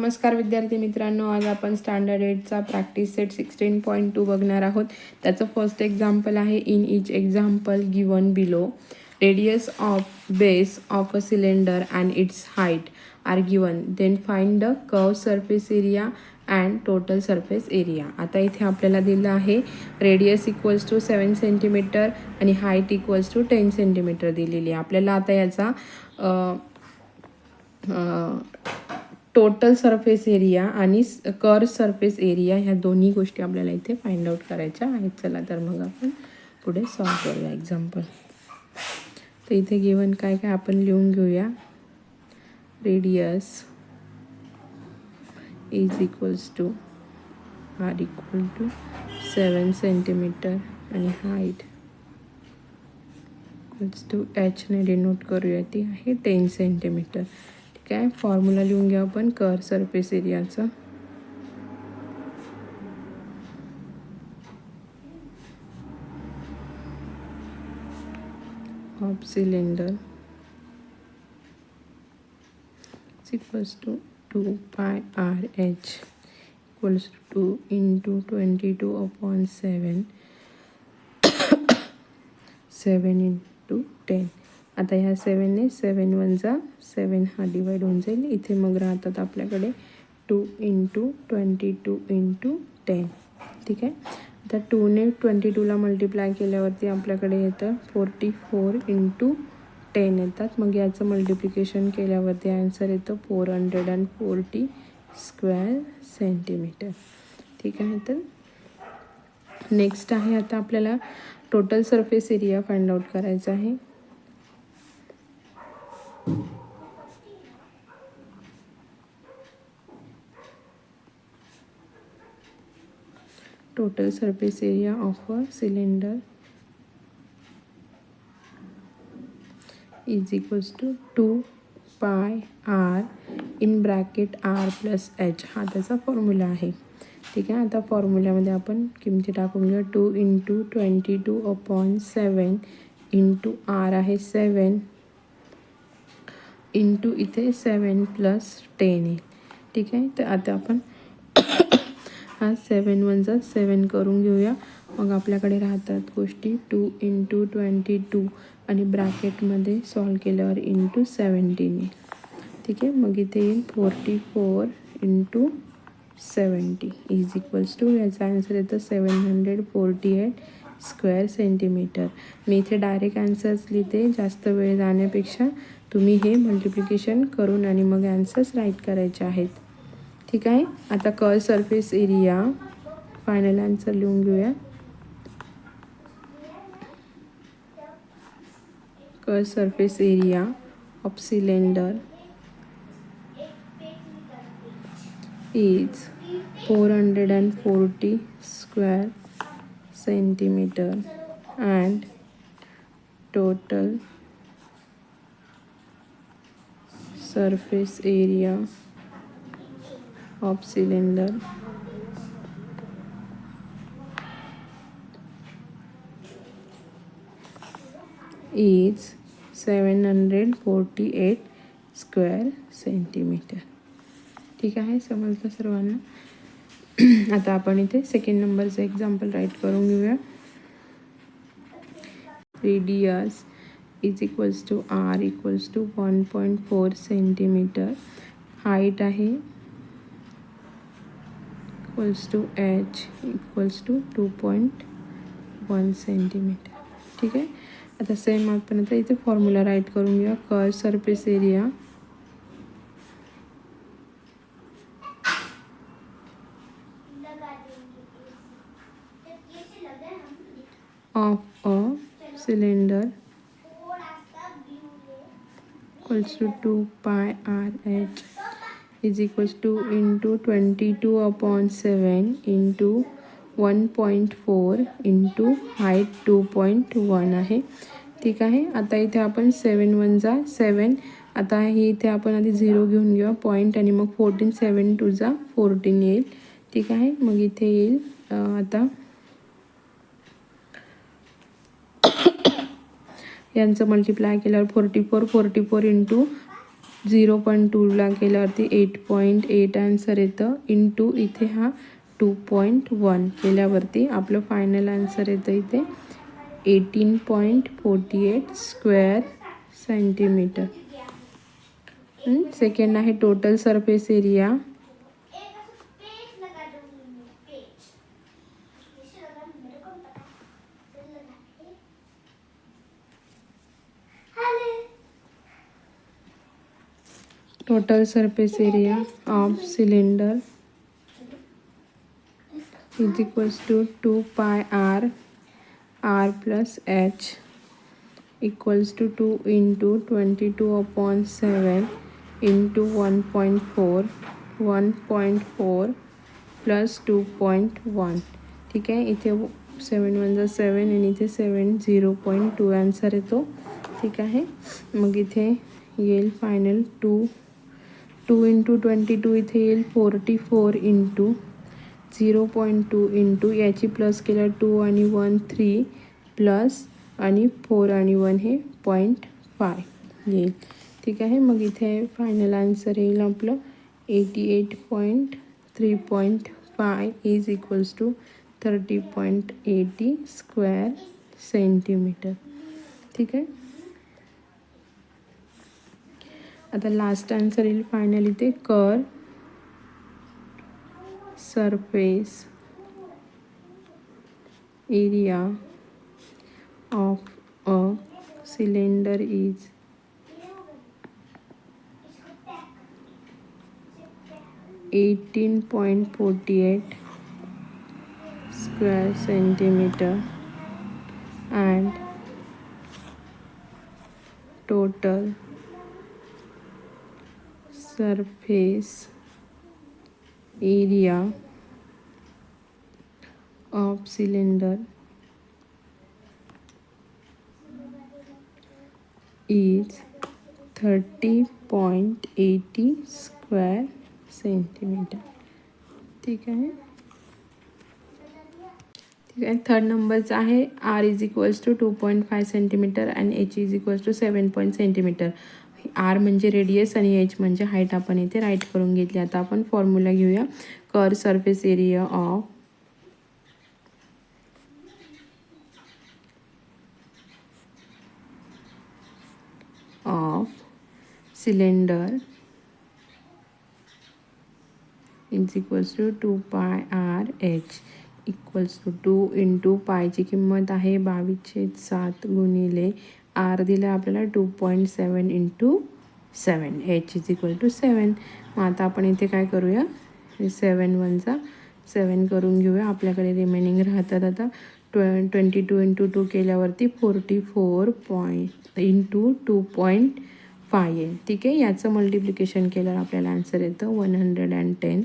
नमस्कार विद्यार्थी मित्रांनो आज आपण standard एटचा practice set sixteen point two बघणार आहोत. त्याचं फर्स्ट एक्झाम्पल आहे in each example given below radius of base of a cylinder and its height are given then find the कव surface area and total surface area आता इथे आपल्याला दिलं आहे radius equals to seven centimetre आणि height equals to ten centimetre दिलेली आहे. आपल्याला आता याचा टोटल सरफेस एरिया आणि कर सरफेस एरिया ह्या दोन्ही गोष्टी आपल्याला इथे फाइंड आउट करायच्या आहेत. चला तर मग आपण पुढे सॉल्व करूया एक्झाम्पल तर इथे गिवन काय काय आपण लिहून घेऊया. Radius is equals to r equal to seven centimetre आणि हाईट इक्वल्स टू एचने डिनोट करूया ती आहे टेन सेंटीमीटर ठीक आहे फॉर्म्युला लिहून घ्या आपण curved surface एरियाचा of cylinder equals to two pi r h equals to into twenty two upon seven seven into ten आता ह्या सेवनने सेवन वन जा सेवन हा डिवाईड होऊन जाईल. इथे मग राहतात आपल्याकडे two into twenty two into ten ठीक आहे? आता टूने ट्वेंटी टूला मल्टिप्लाय केल्यावरती आपल्याकडे येतं फोर्टी फोर इंटू टेन येतात. मग याचं मल्टिप्लिकेशन केल्यावरती आन्सर येतं four hundred and forty square centimetre ठीक आहे तर? नेक्स्ट आहे आता आपल्याला total surface area find out करायचा आहे. Total surface area of a cylinder is equals to 2 pi r in bracket r plus h. हा त्याचा फॉर्म्युला आहे. ठीक आहे? आता फॉर्म्युल्यामध्ये आपण किमती टाकून घेऊ two into twenty two upon seven into r आहे सेवन इंटू इथे सेवन प्लस टेन आहे ठीक आहे? तर आता आपण हा सेवन वनचा सेवन करून घेऊया. मग आपल्याकडे राहतात गोष्टी टू इंटू ट्वेंटी टू आणि ब्रॅकेटमध्ये सॉल्व केल्यावर इंटू सेवन्टीन येईल. ठीक आहे? मग इथे येईल forty four into seventy is equals to याचा आन्सर येतं seven hundred forty eight square centimetre मी इथे डायरेक्ट आन्सर्स लिहिते जास्त वेळ जाण्यापेक्षा तुम्ही हे मल्टिप्लिकेशन करून आणि मग ॲन्सर्स राईट करायचे आहेत. ठीक आहे? आता curved surface area final answer लिहून घेऊया. Curved surface area of cylinder is 440 square centimeter and total surface area of cylinder. Is 748 square centimetre ठीक आहे समजलं सर्वांना? आता आपण इथे सेकंड नंबरचं एक्झाम्पल राईट करून घेऊया. Radius is equals to r equals to one point four centimetre height आहे equals to h equals to two point one centimetre ठीक आहे? आता सेम आपण आता इथे फॉर्म्युला राईट करून घेऊया. Curved surface area of a cylinder equals to 2 pi r h is equals to into 22 upon 7 into 1.4 into height 2.1 आहे. ठीक आहे? आता इथे आपण सेवन वन जा. सेवन आता हे इथे आपण आधी झिरो घेऊन घेऊया. पॉईंट आणि मग फोर्टीन सेवन टू जा. फोर्टीन येईल. ठीक आहे? मग इथे येईल आता यांचं मल्टिप्लाय केल्यावर forty four forty four into zero point टूला केल्यावरती एट पॉईंट एट आन्सर येतं. इंटू इथे हा टू पॉईंट वन केल्यावरती आपलं फायनल आन्सर येतं इथे. Eighteen point forty eight square centimetre second आहे total surface area total surface area of cylinder is equals to 2 pi r r plus h equals to 2 into 22 upon 7 into 1.4 1.4 plus two point one ठीक आहे इथे seven one जा seven आणि इथे seven zero point two answer येतो ठीक आहे मग इथे येईल final two two into twenty two इथे येईल forty four into zero point two into याची प्लस केलं टू आणि वन थ्री प्लस आणि फोर आणि वन हे पॉईंट फाय येईल. ठीक आहे मग इथे फायनल आन्सर येईल आपलं. Eighty eight point three point five is equals to thirty point eighty square centimetre. ठीक आहे? आता लास्ट आन्सर येईल फायनली ते. Curved surface area of a cylinder is eighteen point forty eight square centimetre and total surface area of cylinder is 30.80 square centimeter. ठीक आहे ठीक आहे third नंबरचा आहे. R is equals to two point five centimetre and h is equals to seven point centimetre r म्हणजे radius आणि H म्हणजे height आपण इथे राईट करून घेतली. आता आपण फॉर्म्युला घेऊया. Curved surface area of of cylinder is equals to two pi r h equals to two into पायची किंमत आहे बावीसशे सात गुणिले आर दिलं आपल्याला two point seven into seven h is equal to seven मग आता आपण इथे काय करूया? सेवन वनचा सेवन करून घेऊया. आपल्याकडे रिमेनिंग राहतात आता. ट्व ट्वेंटी टू इंटू टू केल्यावरती forty four point into two point five येईल ठीक आहे? याचं मल्टिप्लिकेशन केल्यावर आपल्याला आन्सर येतं one hundred and ten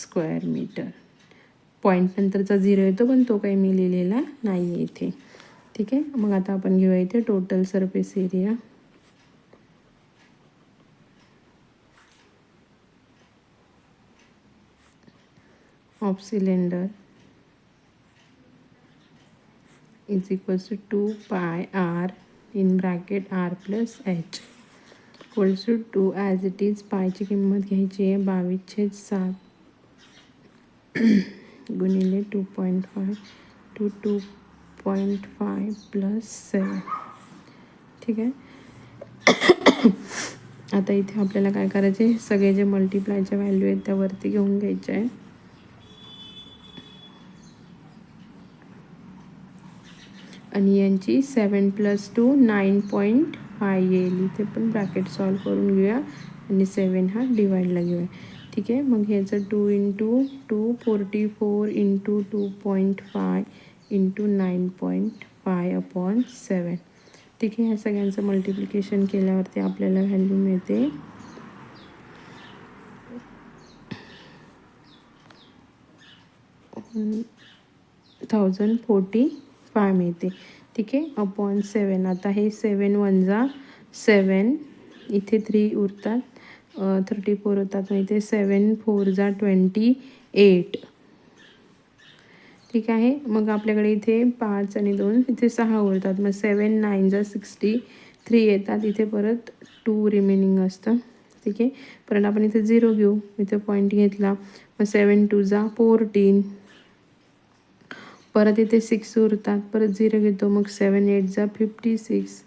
square metre point नंतरचा झिरो येतो पण तो काही मी लिहिलेला नाही आहे इथे. ठीक आहे मग आता घेऊया इथे total surface area of cylinder is equals to two pi r in bracket r plus h equals to two as it is पायची किंमत घ्यायची आहे बावीसशे सात. गुणिले two point five two two point five plus seven ठीक आहे? आता इथे आपल्याला काय करायचे आहे सगळे जे मल्टिप्लायच्या व्हॅल्यू आहेत त्या वरती घेऊन घ्यायचे आहे आणि यांची seven plus two nine point five येईल. इथे पण ब्रॅकेट सॉल्व करून घेऊया. आणि सेवन हा डिवाईडला घेऊया. ठीक आहे? मग ह्याचं two into two forty four into two point five into nine point five upon seven ठीक आहे ह्या सगळ्यांचं मल्टिप्लिकेशन केल्यावरती आपल्याला व्हॅल्यू मिळते. थाउजंड फोर्टी फाय मिळते. ठीक आहे अपॉन सेवन आता हे सेवन वन जा सेवन इथे थ्री उरतात. थर्टी फोर होतात. मग इथे सेवन फोर जा ट्वेंटी एट ठीक आहे. मग आपल्याकडे इथे पाच आणि दोन इथे सहा उरतात. मग सेवन नाईन जा सिक्स्टी थ्री येतात. इथे परत टू रिमेनिंग असतं. ठीक आहे. परत आपण इथे झिरो घेऊ. इथे पॉईंट घेतला. मग सेवन टू जा फोर्टीन परत इथे सिक्स उरतात. परत झिरो घेतो. मग सेवन एट जा फिफ्टी सिक्स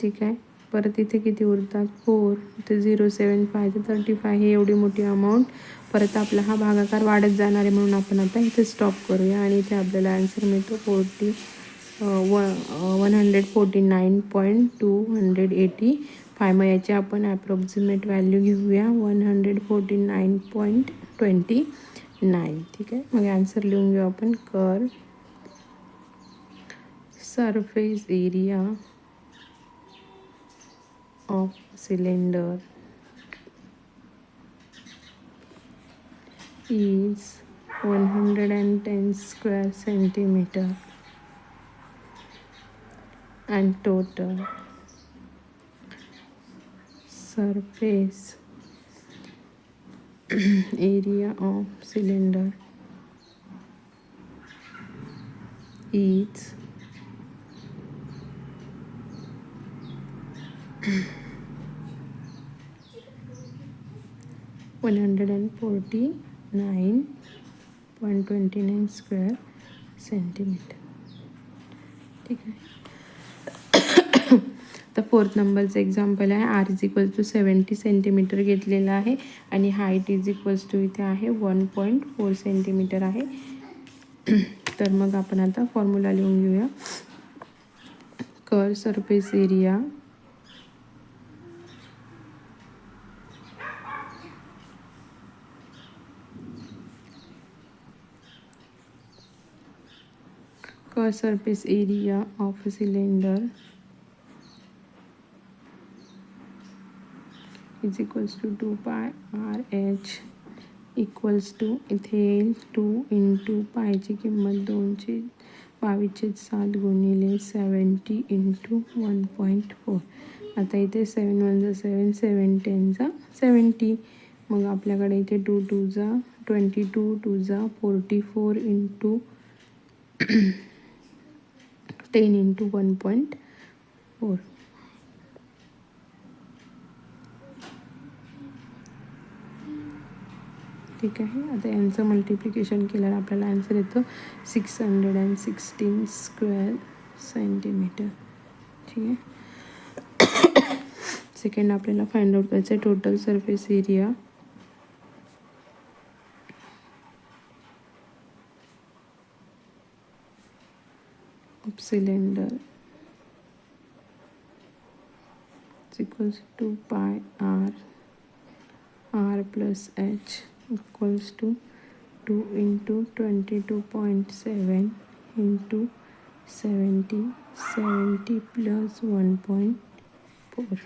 ठीक आहे. परत इथे किती उरतात? फोर. इथे झिरो सेवन फाय. ते थर्टी फाय. हे एवढी मोठी अमाऊंट परत आपला हा भागाकार वाढत जाणार आहे म्हणून आपण आता इथे स्टॉप करूया. आणि इथे आपल्याला आन्सर मिळतो forty one one hundred forty nine point two hundred eighty five मग याची आपण ॲप्रॉक्झिमेट व्हॅल्यू घेऊया. One hundred forty nine point twenty nine ठीक आहे? मग आन्सर लिहून घेऊ आपण. Curved surface area of cylinder is 110 square centimeter and total surface area of cylinder is one hundred and forty nine point twenty nine square centimetre ठीक आहे. तर fourth नंबरचं एक्झाम्पल आहे. R is equals to seventy centimetre घेतलेला आहे आणि height is equals to इथे आहे वन पॉईंट फोर सेंटीमीटर आहे. तर मग आपण आता फॉर्म्युला लिहून घेऊया. Curved surface area curved surface area of a cylinder is equals to 2 pi r h equals to इथे येईल टू इंटू पायची किंमत दोनशे बावीसशे सात गुणिले seventy into one point four आता इथे सेवन वन सेवन सेवन टेनचा सेवन्टी मग आपल्याकडे इथे two two twenty two two forty four into ten into one point four ठीक आहे. आता यांचं मल्टिप्लिकेशन केल्यावर आपल्याला आन्सर येतो six hundred and sixteen square centimetre ठीक आहे. सेकंड आपल्याला फाइंड आउट करायचं आहे total surface area of cylinder is equals to pi r r plus h equals to 2 into 22.7 into 70 70 plus 1.4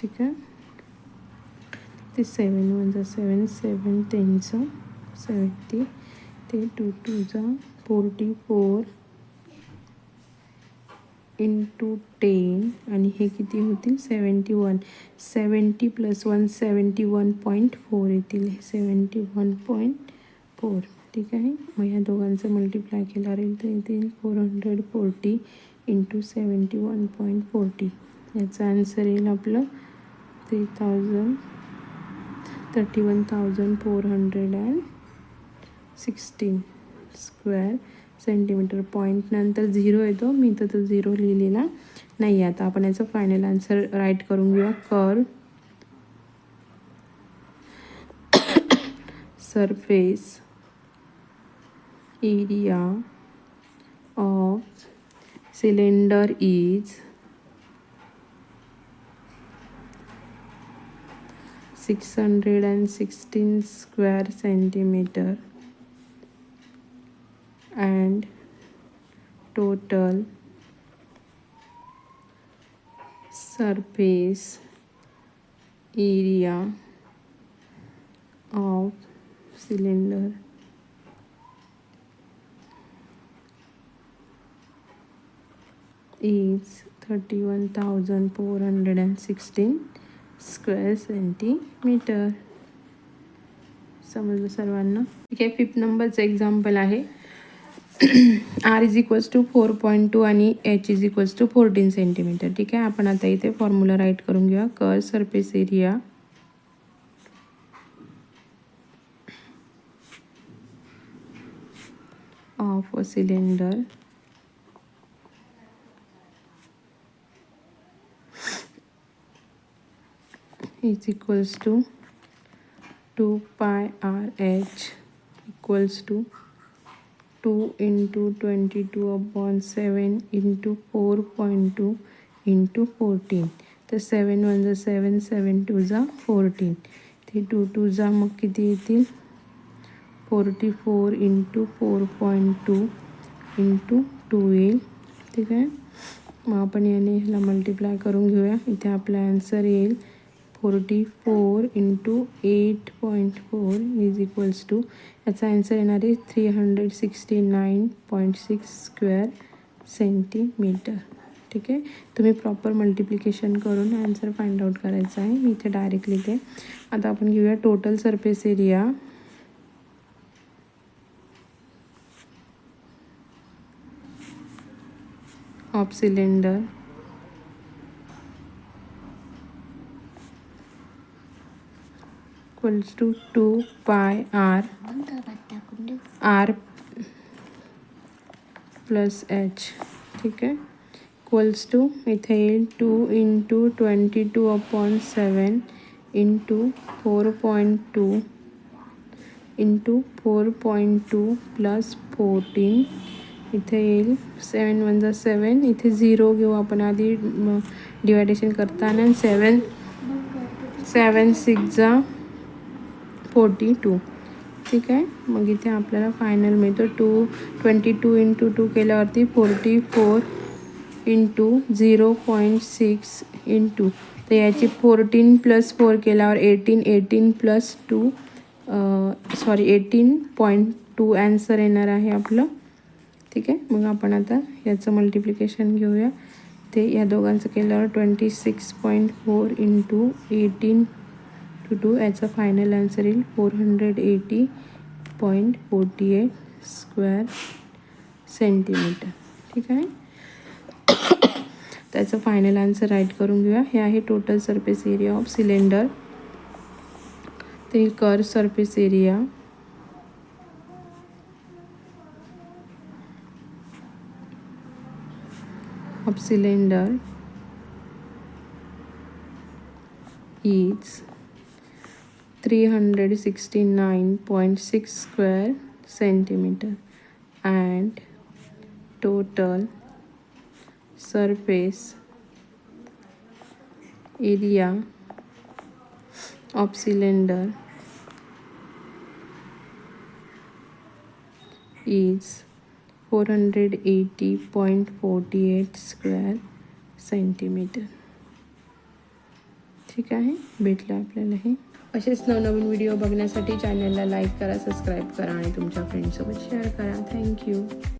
ठीक आहे ते सेवन वनचा सेवन सेवन टेनचा सेवन्टी ते टू टूचा फोर्टी फोर इंटू टेन आणि हे किती होतील? Seventy one seventy plus one seventy one point four येतील. हे सेवन्टी वन पॉईंट फोर ठीक आहे? मग ह्या दोघांचं मल्टिप्लाय केला राहील तर येतील four hundred forty into seventy one point forty याचं आन्सर येईल आपलं three thousand thirty one thousand four hundred and sixteen square centimetre point नंतर झिरो येतो. मी तर तो झिरो लिहिलेला नाही आता आपण याचं फायनल आन्सर राईट करून घेऊया. Curved surface area of cylinder is six hundred and sixteen square centimeter and total surface area of cylinder. Is 31416 square centimeter समजलं सर्वांना? ठीक आहे फिफ्थ नंबरचं एक्झाम्पल आहे. R is equals to four point two आणि H is equals to fourteen centimeter ठीक आहे? आपण आता इथे फॉर्म्युला राईट करून घेऊया. Curved surface area of a cylinder is equals to two pi R H equals to 2 into 22 upon 7 into 4.2 into 14 तर seven one जा सेवन सेवन टू जा फोर्टीन. ते टू टू जा मग किती येतील? Forty four into four point two into two येईल. ठीक आहे? मग आपण याने ह्याला मल्टिप्लाय करून घेऊया. इथे आपला आन्सर येईल. Forty four into eight point four is equals to याचा आन्सर येणार आहे three hundred sixty nine point six square centimeter ठीक आहे? तुम्ही प्रॉपर मल्टिप्लिकेशन करून आन्सर फाइंड आउट करायचा आहे. मी इथे डायरेक्ट लिहिते. आता आपण घेऊया total surface area of cylinder equals to two pi R R plus H ठीक आहे? इक्वल्स टू इथे येईल two into twenty two upon seven into four point two into four point two plus fourteen इथे येईल सेवन one जा सेवन इथे zero घेऊ आपण आधी डिवायडेशन करताना. सेवन सेवन सिक्स जा फोर्टी टू. ठीक आहे? मग इथे आपल्याला फायनल मिळतो. Two twenty two into two केल्यावरती forty four into zero point six into तर याची फोर्टीन प्लस फोर केल्यावर eighteen eighteen plus two sorry eighteen point two answer येणार आहे आपलं. ठीक आहे? मग आपण आता याचं मल्टिप्लिकेशन घेऊया. ते या दोघांचं केल्यावर twenty six point four into eighteen two do as final final येईल four hundred eighty point forty eight square centimeter ठीक आहे? त्याचं फायनल आन्सर राईट करून घेऊया. हे आहे total surface area of cylinder ते curved surface area of cylinder is 369.6 square centimeter and total surface area of cylinder is 480.48 square centimetre ठीक आहे भेटलं आपल्याला हे असेच नवनवीन व्हिडिओ बघण्यासाठी चॅनलला लाईक करा सबस्क्राईब करा आणि तुमच्या फ्रेंडसोबत शेअर करा. थँक्यू